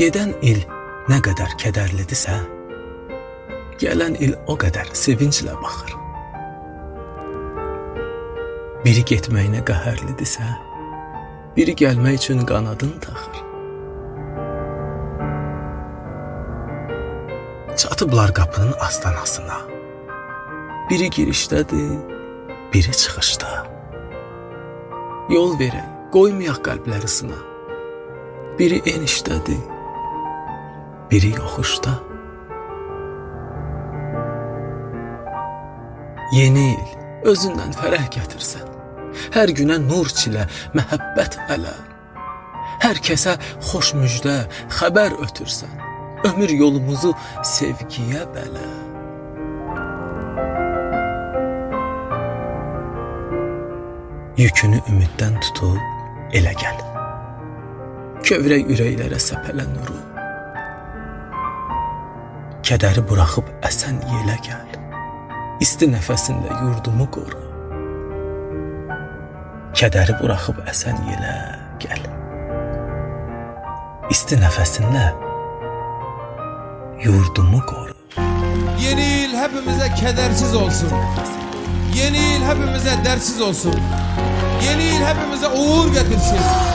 Gedən il nə qədər kədərlidirsə, gələn il o qədər sevinclə baxır. Biri getməyinə qəhərlidirsə, biri gəlmək üçün qanadını taxır. Çatıblar qapının astanasına. Biri girişdədir, biri çıxışda. Yol verək, qoymayaq qəlbləri sına. Biri enişdədir, biri yoxuşda. Yeni il özündən fərəh gətirsən. Hər günə nur çilə, məhəbbət ələ. Hər kəsə xoş müjdə, xəbər ötürsən. Ömür yolumuzu sevgiyə bələ. Yükünü ümiddən tutub elə gəl. Kövrək ürəklərə səpələn nuru. Kədəri buraxıb əsən yelə gəl. İsti nəfəsində yurdumu qoru. Kədəri buraxıb əsən yelə gəl. İsti nəfəsində yurdumu qoru. Yeni yıl hepimize kedersiz olsun. Yeni yıl hepimize dersiz olsun. Yeni yıl hepimize uğur getirsin.